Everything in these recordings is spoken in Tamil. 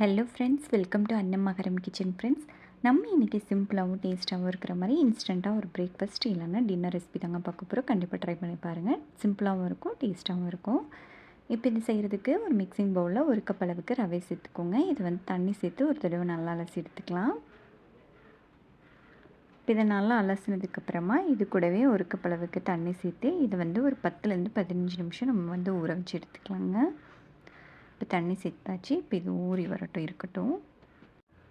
ஹலோ ஃப்ரெண்ட்ஸ் வெல்கம் டு அன்னமகரம் கிச்சன் ஃப்ரெண்ட்ஸ் நம்ம இன்றைக்கி சிம்பிளாகவும் டேஸ்ட்டாகவும் இருக்கிற மாதிரி இன்ஸ்டண்ட்டாக ஒரு பிரேக்ஃபாஸ்ட் இல்லைன்னா டின்னர் ரெசிபி தாங்க பார்க்க போகிறோம் கண்டிப்பாக ட்ரை பண்ணி பாருங்கள் சிம்பிளாகவும் இருக்கும் டேஸ்ட்டாகவும் இருக்கும். இப்போ இது செய்கிறதுக்கு ஒரு மிக்சிங் பவுலில் ஒரு கப் அளவுக்கு ரவை சேர்த்துக்கோங்க. இது வந்து தண்ணி சேர்த்து ஒரு தடவை நல்லா அலசி எடுத்துக்கலாம். இப்போ இதை நல்லா அலசினதுக்கப்புறமா இது கூடவே ஒரு கப் அளவுக்கு தண்ணி சேர்த்து இது வந்து ஒரு பத்துலேருந்து பதினஞ்சு நிமிஷம் நம்ம வந்து ஊற வச்சு எடுத்துக்கலாங்க. இப்போ தண்ணி சேர்த்தாச்சு இப்போ இது ஊறி வரட்டும் இருக்கட்டும்.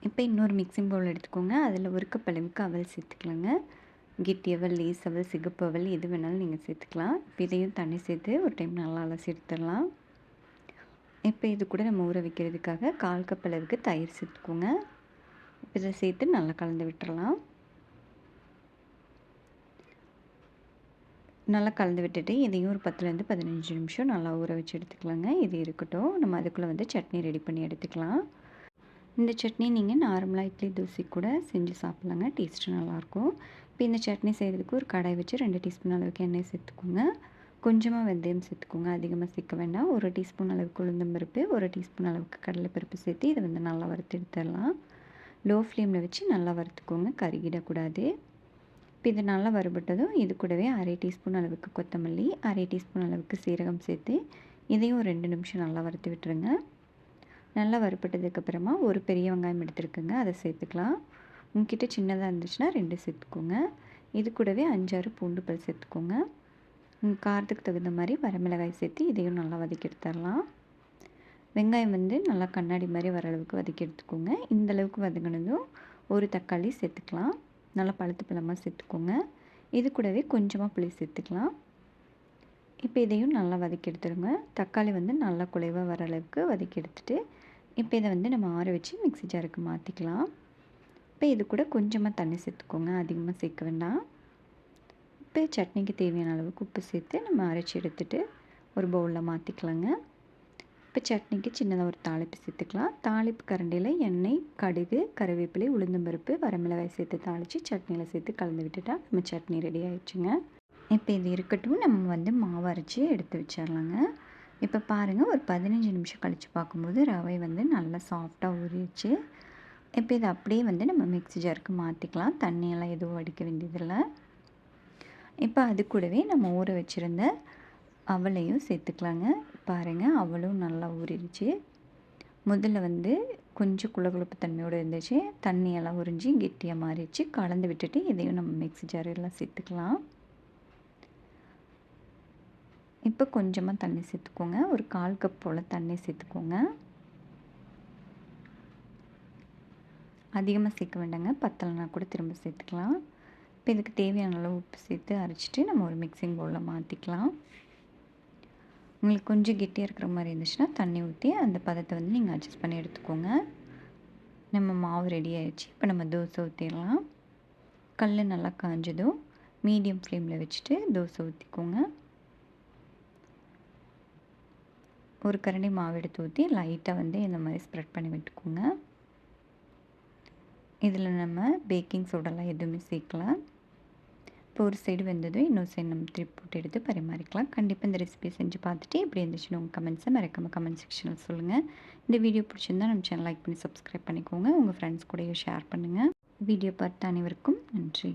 இப்போ இன்னொரு மிக்சிங் பவுல் எடுத்துக்கோங்க. அதில் ஒரு கப் அளவுக்கு அவல் சேர்த்துக்கலாங்க. கெட்டி அவல் லேஸ் அவல் சிகப்பு அவல் எது வேணாலும் நீங்கள் சேர்த்துக்கலாம். இப்போ இதையும் தண்ணி சேர்த்து ஒரு டைம் நல்லா அலசி எடுத்துடலாம் இப்போ இது கூட நம்ம ஊற வைக்கிறதுக்காக கால் கப் அளவுக்கு தயிர் சேர்த்துக்கோங்க. இப்போ இதை சேர்த்து நல்லா கலந்து விட்டுறலாம். நல்லா கலந்து விட்டுட்டு இதையும் ஒரு பத்துலேருந்து பதினஞ்சு நிமிஷம் நல்லா ஊற வச்சு எடுத்துக்கலாங்க. இது இருக்கட்டும். நம்ம அதுக்குள்ளே வந்து சட்னி ரெடி பண்ணி எடுத்துக்கலாம். இந்த சட்னி நீங்கள் நார்மலாக இட்லி தோசை கூட செஞ்சு சாப்பிட்லாங்க. டேஸ்ட்டு நல்லாயிருக்கும். இப்போ இந்த சட்னி செய்கிறதுக்கு ஒரு கடாய் வச்சு ரெண்டு டீஸ்பூன் அளவுக்கு எண்ணெய் சேர்த்துக்கோங்க. கொஞ்சமாக வெந்தயம் சேர்த்துக்கோங்க. அதிகமாக சேர்க்க வேண்டாம். ஒரு டீஸ்பூன் அளவுக்கு உளுந்தம்பருப்பு ஒரு டீஸ்பூன் அளவுக்கு கடலைப்பருப்பு சேர்த்து இதை வந்து நல்லா வறுத்து எடுத்துடலாம். லோ ஃப்ளேமில் வச்சு நல்லா வறுத்துக்கோங்க. கருகிடக்கூடாது. இப்போ இது நல்லா வறுபட்டதும் இது கூடவே அரை டீஸ்பூன் அளவுக்கு கொத்தமல்லி அரை டீஸ்பூன் அளவுக்கு சீரகம் சேர்த்து இதையும் ரெண்டு நிமிஷம் நல்லா வறுத்து விட்டுருங்க. நல்லா வறுப்பட்டதுக்கப்புறமா ஒரு பெரிய வெங்காயம் எடுத்துருக்குங்க. அதை சேர்த்துக்கலாம். உங்ககிட்ட சின்னதாக இருந்துச்சுன்னா ரெண்டு சேர்த்துக்கோங்க. இது கூடவே அஞ்சாறு பூண்டு பல் சேர்த்துக்கோங்க. உங்கள் காரத்துக்கு தகுந்த மாதிரி வரமிளகாய் சேர்த்து இதையும் நல்லா வதக்கி எடுத்துடலாம் வெங்காயம் வந்து நல்லா கண்ணாடி மாதிரி வர அளவுக்கு வதக்கி எடுத்துக்கோங்க. இந்த அளவுக்கு வதங்கினதும் ஒரு தக்காளி சேர்த்துக்கலாம். நல்லா பழுத்து பழமாக சேர்த்துக்கோங்க இது கூடவே கொஞ்சமாக புளி சேர்த்துக்கலாம். இப்போ இதையும் நல்லா வதக்கி எடுத்துருங்க. தக்காளி வந்து நல்லா குலைவாக வர அளவுக்கு வதக்கி எடுத்துகிட்டு இப்போ இதை வந்து நம்ம ஆற வச்சு மிக்சி ஜாருக்கு மாற்றிக்கலாம் இப்போ இது கூட கொஞ்சமாக தண்ணி சேர்த்துக்கோங்க. அதிகமாக சேர்க்க வேண்டாம். இப்போ சட்னிக்கு தேவையான அளவுக்கு உப்பு சேர்த்து நம்ம அரைச்சி எடுத்துகிட்டு ஒரு பவுலில் மாற்றிக்கலாங்க இப்போ சட்னிக்கு சின்னதாக ஒரு தாளிப்பு சேர்த்துக்கலாம். தாளிப்பு கரண்டியில் எண்ணெய் கடுகு கருவேப்பிலை உளுந்தம்பருப்பு வரமிளகாய் சேர்த்து தாளித்து சட்னியில் சேர்த்து கலந்து விட்டுட்டா நம்ம சட்னி ரெடி ஆயிடுச்சுங்க. இப்போ இது இருக்கட்டும் நம்ம வந்து மாவு அரைச்சி எடுத்து வச்சிடலாங்க இப்போ பாருங்கள் ஒரு பதினஞ்சு நிமிஷம் கழித்து பார்க்கும்போது ரவை வந்து நல்லா சாஃப்டாக ஊறிடுச்சு. இப்போ இதை அப்படியே வந்து நம்ம மிக்சி ஜாருக்கு மாற்றிக்கலாம் தண்ணியெல்லாம் எதுவும் அடிக்க வேண்டியதில்லை. இப்போ அது கூடவே நம்ம ஊற வச்சுருந்த அவளையும் சேர்த்துக்கலாங்க. பாருங்கள் அவளும் நல்லா ஊறிடுச்சு. முதல்ல வந்து கொஞ்சம் குளகுழப்பு தன்மையோடு இருந்துச்சு. தண்ணியெல்லாம் உறிஞ்சி கெட்டியாக மாறிடுச்சு. கலந்து விட்டுட்டு இதையும் நம்ம மிக்ஸி ஜாரெல்லாம் சேர்த்துக்கலாம். இப்போ கொஞ்சமாக தண்ணி சேர்த்துக்கோங்க. ஒரு கால் கப் போல் தண்ணி சேர்த்துக்கோங்க. அதிகமாக சேர்க்க வேண்டாங்க. பத்தலைனா கூட திரும்ப சேர்த்துக்கலாம். இப்போ இதுக்கு தேவையான அளவு உப்பு சேர்த்து அரைச்சிட்டு நம்ம ஒரு மிக்சிங் பவுலில் மாற்றிக்கலாம் உங்களுக்கு கொஞ்சம் கெட்டியாக இருக்கிற மாதிரி இருந்துச்சுன்னா தண்ணி ஊற்றி அந்த பதத்தை வந்து நீங்கள் அட்ஜஸ்ட் பண்ணி எடுத்துக்கோங்க. நம்ம மாவு ரெடி ஆகிடுச்சு இப்போ நம்ம தோசை ஊற்றிடலாம் கல் நல்லா காஞ்சதும் மீடியம் ஃப்ளேமில் வச்சுட்டு தோசை ஊற்றிக்கோங்க ஒரு கரண்டி மாவு எடுத்து ஊற்றி லைட்டாக வந்து இந்த மாதிரி ஸ்ப்ரெட் பண்ணி விட்டுக்கோங்க. இதில் நம்ம பேக்கிங் சோடாலாம் எதுவுமே சேர்க்கலாம். இப்போ ஒரு சைடு வந்ததும் இன்னொரு சைடு நம்ம திருப்பி போட்டு எடுத்து பரிமாறிக்கலாம். கண்டிப்பாக இந்த ரெசிபியை செஞ்சு பார்த்துட்டு எப்படி இருந்துச்சுன்னு உங்கள் கமெண்ட்ஸை மறக்காமல் கமெண்ட் செக்ஷனில் சொல்லுங்கள் இந்த வீடியோ பிடிச்சிருந்தா நம்ம சேனல் லைக் பண்ணி சப்ஸ்கிரைப் பண்ணிக்கோங்க. உங்கள் ஃப்ரெண்ட்ஸ் கூடயும் ஷேர் பண்ணுங்கள் வீடியோ பார்த்த அனைவருக்கும் நன்றி.